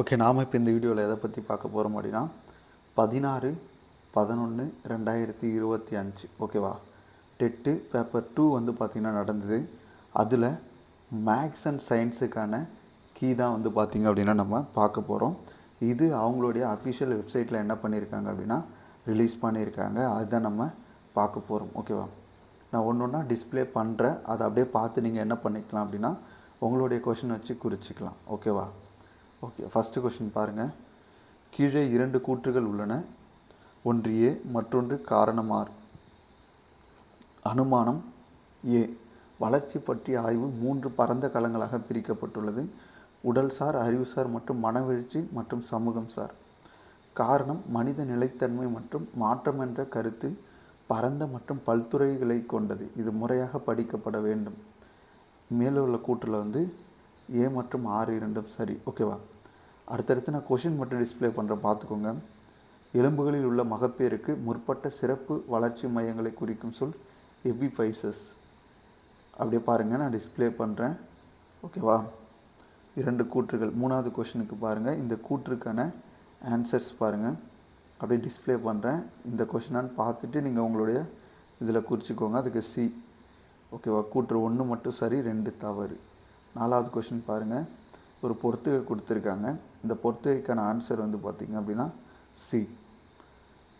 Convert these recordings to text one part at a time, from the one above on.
Okay நாம் இப்போ இந்த வீடியோவில் எதை பற்றி பார்க்க போகிறோம் அப்படின்னா பதினாறு பதினொன்று ரெண்டாயிரத்தி இருபத்தி அஞ்சு. ஓகேவா டெட்டு பேப்பர் டூ வந்து பார்த்திங்கன்னா நடந்தது. அதில் மேக்ஸ் அண்ட் சயின்ஸுக்கான கீ தான் வந்து பார்த்திங்க அப்படின்னா நம்ம பார்க்க போகிறோம் இது அவங்களுடைய அஃபிஷியல் வெப்சைட்டில் என்ன பண்ணியிருக்காங்க அப்படின்னா ரிலீஸ் பண்ணியிருக்காங்க அதுதான் நம்ம பார்க்க போகிறோம் ஓகேவா நான் ஒன்று ஒன்றா டிஸ்பிளே பண்ணுறேன் அதை அப்படியே பார்த்து நீங்கள் என்ன பண்ணிக்கலாம் அப்படின்னா உங்களுடைய கொஷின் வச்சு குறிச்சிக்கலாம். ஓகேவா ஓகே ஃபஸ்ட்டு கொஷின் பாருங்கள் கீழே இரண்டு கூற்றுகள் உள்ளன. ஒன்று ஏ மற்றொன்று காரணமார். அனுமானம் ஏ வளர்ச்சி பற்றிய ஆய்வு மூன்று பரந்த களங்களாக பிரிக்கப்பட்டுள்ளது. உடல்சார் அறிவுசார் மற்றும் மனவெழுச்சி மற்றும் சமூகம் சார். காரணம் மனித நிலைத்தன்மை மற்றும் மாற்றம் என்ற கருத்து பரந்த மற்றும் பல்துறைகளை கொண்டது. இது முறையாக படிக்கப்பட வேண்டும். மேலே உள்ள கூற்றில் வந்து ஏ மற்றும் ஆறு இரண்டும் சரி. ஓகேவா அடுத்தடுத்து நான் கொஷின் மட்டும் டிஸ்ப்ளே பண்ணுறேன் பார்த்துக்கோங்க. எலும்புகளில் உள்ள மகப்பேருக்கு முற்பட்ட சிறப்பு வளர்ச்சி மையங்களை குறிக்கும் சொல் எபிஃபைசஸ் அப்படியே பாருங்கள் நான் டிஸ்பிளே பண்ணுறேன் ஓகேவா இரண்டு கூற்றுகள். மூணாவது கொஷினுக்கு பாருங்கள் இந்த கூற்றுக்கான ஆன்சர்ஸ் பாருங்கள் அப்படியே டிஸ்பிளே பண்ணுறேன் இந்த கொஷினான்னு பார்த்துட்டு நீங்கள் உங்களுடைய இதில் குறிச்சிக்கோங்க. அதுக்கு சி ஓகேவா கூற்று ஒன்று மட்டும் சரி ரெண்டு தவறு. நாலாவது கொஷின் பாருங்கள் ஒரு பொறுத்துகை கொடுத்துருக்காங்க. இந்த பொறுத்துகைக்கான ஆன்சர் வந்து பார்த்திங்க அப்படின்னா சி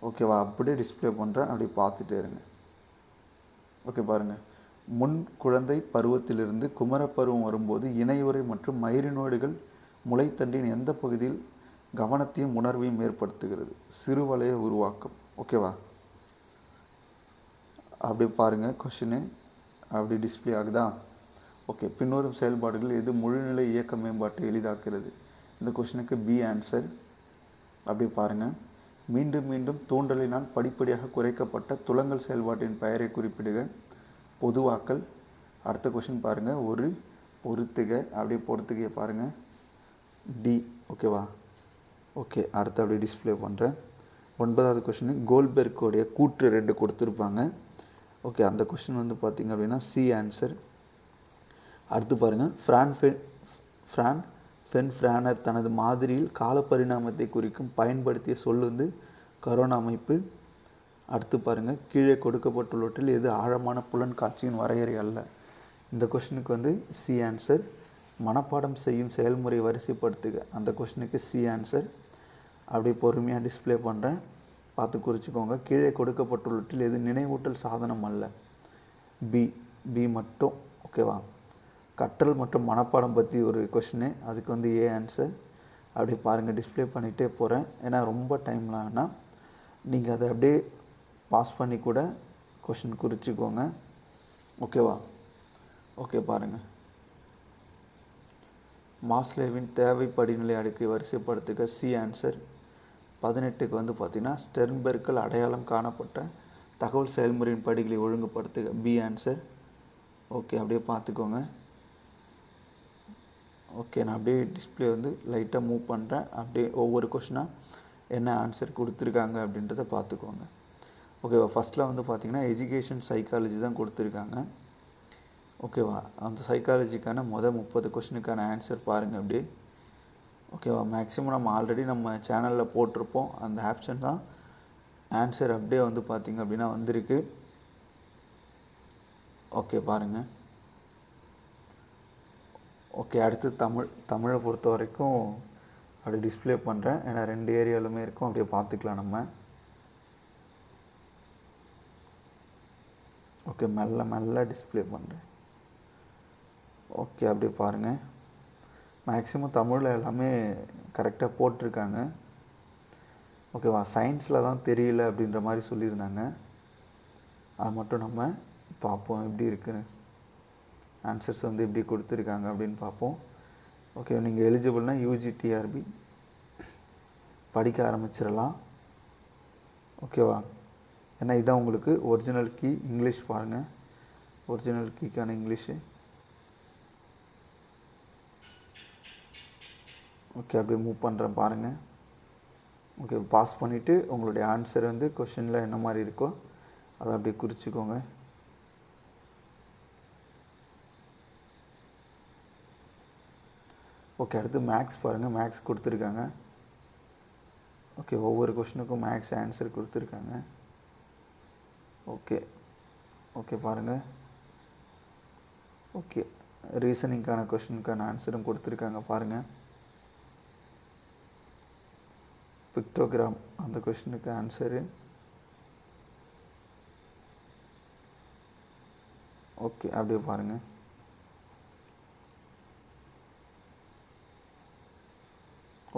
ஓகேவா அப்படியே டிஸ்ப்ளே பண்ணுறேன் அப்படியே பார்த்துட்டே இருங்க. ஓகே பாருங்கள் முன் குழந்தை பருவத்திலிருந்து குமரப்பருவம் வரும்போது இணையுறை மற்றும் மயிரினோடுகள் முளைத்தண்டின் எந்த பகுதியில் கவனத்தையும் உணர்வையும் ஏற்படுத்துகிறது? சிறுவலைய உருவாக்கம். ஓகேவா அப்படி பாருங்கள் கொஷினு அப்படி டிஸ்ப்ளே ஆகுதா? ஓகே பின்வரும் செயல்பாடுகள் எது முழுநிலை இயக்க மேம்பாட்டை எளிதாக்குகிறது? இந்த கொஷினுக்கு பி ஆன்சர் அப்படி பாருங்கள் மீண்டும் மீண்டும் தூண்டலினால் படிப்படியாக குறைக்கப்பட்ட துலங்கல் செயல்பாட்டின் பெயரை குறிப்பிடுக. பொதுவாக்கல். அடுத்த கொஷின் பாருங்கள் ஒரு பொறுத்துக. அப்படியே பொறுத்துகையை பாருங்கள் டி ஓகேவா ஓகே அடுத்து அப்படியே டிஸ்ப்ளே பண்ணுறேன் ஒன்பதாவது கொஷின் கோல்பெர்க்கோடைய கூற்று ரெண்டு கொடுத்துருப்பாங்க. ஓகே அந்த கொஷின் வந்து பார்த்திங்க அப்படின்னா சி ஆன்சர் அடுத்து பாருங்கள் ஃப்ரான் ஃபென் ஃப்ரான் ஃபென் ஃப்ரானர் தனது மாதிரியில் காலப்பரிணாமத்தை குறிக்கும் பயன்படுத்திய சொல் வந்து கரோனா அமைப்பு. அடுத்து பாருங்கள் கீழே கொடுக்கப்பட்டுள்ளவற்றில் எது ஆழமான புலன் காட்சியின் வரையறை அல்ல? இந்த கொஷினுக்கு வந்து சி ஆன்சர் மனப்பாடம் செய்யும் செயல்முறை வரிசைப்படுத்துக. அந்த கொஷினுக்கு சி ஆன்சர் அப்படியே பொறுமையாக டிஸ்ப்ளே பண்ணுறேன் பார்த்து குறிச்சிக்கோங்க. கீழே கொடுக்கப்பட்டுள்ளவற்றில் எது நினைவூட்டல் சாதனம் அல்ல? பி பி மட்டும். ஓகேவா கற்றல் மற்றும் மனப்பாடம் பற்றி ஒரு கொஷினு அதுக்கு வந்து ஏ ஆன்சர் அப்படியே பாருங்கள் டிஸ்ப்ளே பண்ணிகிட்டே போகிறேன் ஏன்னா ரொம்ப டைம்லாம் நீங்கள் அதை அப்படியே பாஸ் பண்ணி கூட கொஷின் குறிச்சிக்கோங்க. ஓகேவா ஓகே பாருங்கள் மாஸ்லேவின் தேவை படிநிலை அடுக்கை வரிசைப்படுத்துக. சி ஆன்சர் பதினெட்டுக்கு வந்து பார்த்திங்கன்னா ஸ்டெர்ன்பெர்க்கில் அடையாளம் காணப்பட்ட தகவல் செயல்முறையின் படிகளை ஒழுங்குபடுத்துக. பி ஆன்சர் ஓகே அப்படியே பார்த்துக்கோங்க. ஓகே நான் அப்படியே டிஸ்பிளே வந்து லைட்டாக மூவ் பண்ணுறேன் அப்படியே ஒவ்வொரு கொஷினாக என்ன ஆன்சர் கொடுத்துருக்காங்க அப்படின்றத பார்த்துக்கோங்க. ஓகேவா ஃபஸ்ட்டில் வந்து பார்த்திங்கன்னா எஜுகேஷன் சைக்காலஜி தான் கொடுத்துருக்காங்க. ஓகேவா அந்த சைக்காலஜிக்கான மொதல் முப்பது கொஷினுக்கான ஆன்சர் பாருங்கள் அப்படியே. ஓகேவா மேக்ஸிமம் நம்ம ஆல்ரெடி நம்ம சேனலில் போட்டிருப்போம். அந்த ஆப்ஷன் தான் ஆன்சர் அப்படியே வந்து பார்த்திங்க அப்படின்னா வந்திருக்கு. ஓகே பாருங்கள் ஓகே அடுத்து தமிழ் தமிழை பொறுத்த வரைக்கும் அப்படி டிஸ்பிளே பண்ணுறேன் ஏன்னா ரெண்டு ஏரியாலுமே இருக்கும். அப்படியே பார்த்துக்கலாம் நம்ம. ஓகே மெல்ல மெல்ல டிஸ்பிளே பண்ணுறேன் ஓகே அப்படியே பாருங்கள் மேக்ஸிமம் தமிழில் எல்லாமே கரெக்டாக போட்டிருக்காங்க. ஓகேவா சயின்ஸில் தான் தெரியல அப்படின்ற மாதிரி சொல்லியிருந்தாங்க. அது மட்டும் நம்ம பார்ப்போம் எப்படி இருக்குன்னு. ஆன்சர்ஸ் வந்து எப்படி கொடுத்துருக்காங்க அப்படின்னு பார்ப்போம். ஓகே நீங்கள் எலிஜிபிள்னால் யூஜி டிஆர்பி படிக்க ஆரம்பிச்சிடலாம். ஓகேவா ஏன்னா இதான் உங்களுக்கு ஒரிஜினல் கீ இங்கிலீஷ் பாருங்கள் ஒரிஜினல் கீக்கான இங்கிலீஷு ஓகே அப்படியே மூவ் பண்ணுறேன் பாருங்கள் ஓகே பாஸ் பண்ணிவிட்டு உங்களுடைய ஆன்சர் வந்து கொஷினில் என்ன மாதிரி இருக்கோ அதை அப்படியே குறிச்சிக்கோங்க. ஓகே அடுத்து மேக்ஸ் பாருங்கள் மேக்ஸ் கொடுத்துருக்காங்க. ஓகே ஒவ்வொரு கொஷினுக்கும் மேக்ஸ் ஆன்சர் கொடுத்துருக்காங்க. ஓகே ஓகே பாருங்கள் ஓகே ரீசனிங்க்கான கொஷனுக்கான ஆன்சரும் கொடுத்துருக்காங்க பாருங்கள் பிக்டோகிராம் அந்த கொஷனுக்கு ஆன்சரு ஓகே அப்படியே பாருங்கள்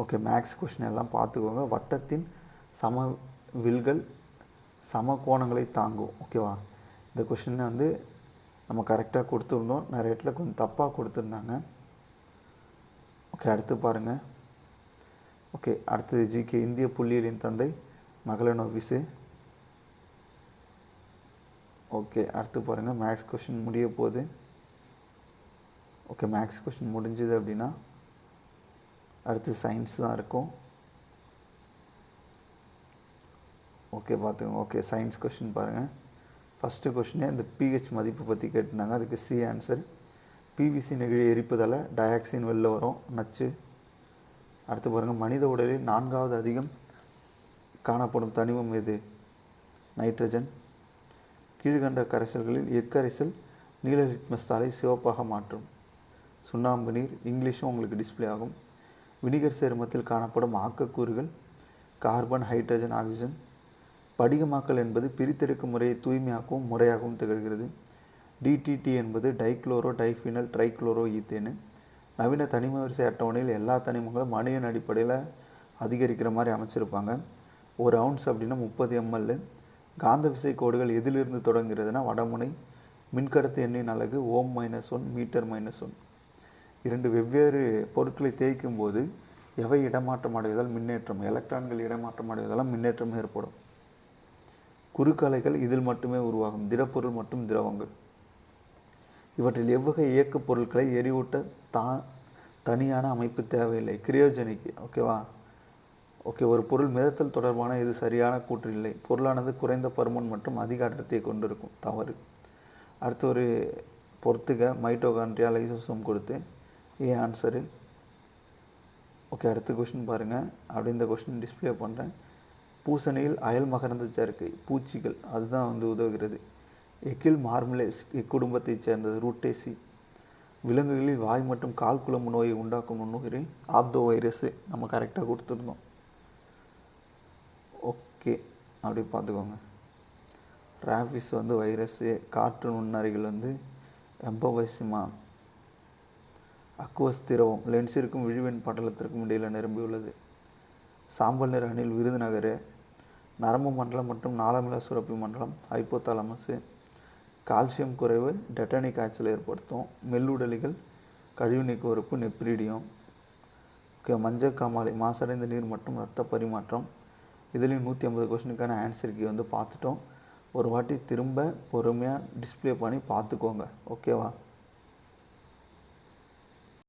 ஓகே மேக்ஸ் கொஷின் எல்லாம் பார்த்துக்கோங்க. வட்டத்தின் சம வில்கள் சம கோணங்களை தாங்கும் ஓகேவா இந்த கொஷினை வந்து நம்ம கரெக்டாக கொடுத்துருந்தோம். நிறைய இடத்துல கொஞ்சம் தப்பாக கொடுத்துருந்தாங்க. ஓகே அடுத்து பாருங்கள் ஓகே அடுத்தது ஜிகே இந்திய புள்ளியலின் தந்தை மகளன் ஆஃபீஸு ஓகே அடுத்து பாருங்கள் மேக்ஸ் கொஷின் முடிய போகுது. ஓகே மேக்ஸ் கொஷின் முடிஞ்சுது அப்படின்னா அடுத்து சயின்ஸ் தான் இருக்கும். ஓகே பார்த்துக்கோங்க. ஓகே சயின்ஸ் கொஷின் பாருங்கள் ஃபஸ்ட்டு கொஷினே இந்த பிஹெச் மதிப்பு பற்றி கேட்டிருந்தாங்க. அதுக்கு சி ஆன்சர் பிவிசி நெகிழி எரிப்பதால் டயாக்சின் வெளில வரும். நச்சு. அடுத்து பாருங்கள் மனித உடலில் நான்காவது அதிகம் காணப்படும் தனிமம் எது? நைட்ரஜன் கீழ்கண்ட கரைசல்களில் எக்கரைசல் நீல லிட்மஸ் தாளை சிவப்பாக மாற்றும். சுண்ணாம்பு நீர் இங்கிலீஷும் உங்களுக்கு டிஸ்ப்ளே ஆகும். வினிகர் சேர்மத்தில் காணப்படும் ஆக்கக்கூறுகள் கார்பன் ஹைட்ரஜன் ஆக்சிஜன் படிகமாக்கல் என்பது பிரித்தெடுக்கும் முறையை தூய்மையாக்கவும் முறையாகவும் திகழ்கிறது. டிடிடி என்பது டைக்ளோரோ டைஃபினல் ட்ரைக்ளோரோ ஈத்தேனு. நவீன தனிம வரிசை அட்டவணையில் எல்லா தனிமங்களும் அணியன் அடிப்படையில் அதிகரிக்கிற மாதிரி அமைச்சிருப்பாங்க. ஒரு அவுன்ஸ் அப்படின்னா முப்பது எம்எல் காந்த விசை கோடுகள் எதிலிருந்து தொடங்குகிறதுனா வடமுனை மின்கடத்து எண்ணின் அலகு ohm minus one metre minus one. இரண்டு வெவ்வேறு பொருட்களை தேய்க்கும் போது எவை இடமாற்றம் அடைவதால் மின்னேற்றம்? எலக்ட்ரான்கள் இடமாற்றம் அடைவதால் மின்னேற்றம் ஏற்படும். குறுக்கலைகள் இதில் மட்டுமே உருவாகும். திடப்பொருள் மற்றும் திரவங்கள். இவற்றில் எவ்வகை இயக்கப் பொருட்களை எரிவூட்ட தா தனியான அமைப்பு தேவையில்லை. கிரியோஜனிக்கு ஓகேவா? ஓகே ஒரு பொருள் மிதத்தல் தொடர்பான இது சரியான கூற்று இல்லை. பொருளானது குறைந்த பருமன் மற்றும் அதிக அடர்த்தியை கொண்டிருக்கும். தவறு. அடுத்து ஒரு பொறுத்துக மைட்டோகான்ட்ரியா லைசோசோம் கொடுத்து ஏ ஆன்சரு ஓகே அடுத்த கொஷின் பாருங்கள் அப்படி இந்த கொஷின் டிஸ்பிளே பண்ணுறேன் பூசணியில் அயல் மகரந்த சேர்க்கை பூச்சிகள் அதுதான் வந்து உதவுகிறது. எக்கில் மார்மலேஸ் இக்குடும்பத்தைச் சேர்ந்தது ரூட்டேசி. விலங்குகளில் வாய் மற்றும் கால் குழம்பு நோயை உண்டாக்கும் நுண்ணுயிரி ஆப்தோ வைரஸு நம்ம கரெக்டாக கொடுத்துருந்தோம். ஓகே அப்படி பார்த்துக்கோங்க. ராஃபிஸ் வந்து வைரஸு காற்று நுண்ணறிகள் வந்து எம்போவைசிமா அக்குவஸ் திரவம் லென்ஸிற்கும் விழிவெண் படலத்திற்கும் இடையில் நிரம்பியுள்ளது சாம்பல் நிற அணில் விருதுநகர் நரம்பு மண்டலம் மற்றும் நாளமில சுரப்பி மண்டலம் ஹைப்போதாலமஸு கால்சியம் குறைவு டெட்டனிக் காய்ச்சல் ஏற்படுத்தும் மெல்லுடலிகள் கழிவு நீக்க உறுப்பு நெப்ரிடியம் மஞ்சள் காமாலை மாசடைந்த நீர் மற்றும் இரத்த பரிமாற்றம். இதுலேயும் நூற்றி ஐம்பது கொஷனுக்கான ஆன்சருக்கு வந்து பார்த்துட்டோம். ஒரு வாட்டி திரும்ப பொறுமையாக டிஸ்ப்ளே பண்ணி பார்த்துக்கோங்க. ஓகேவா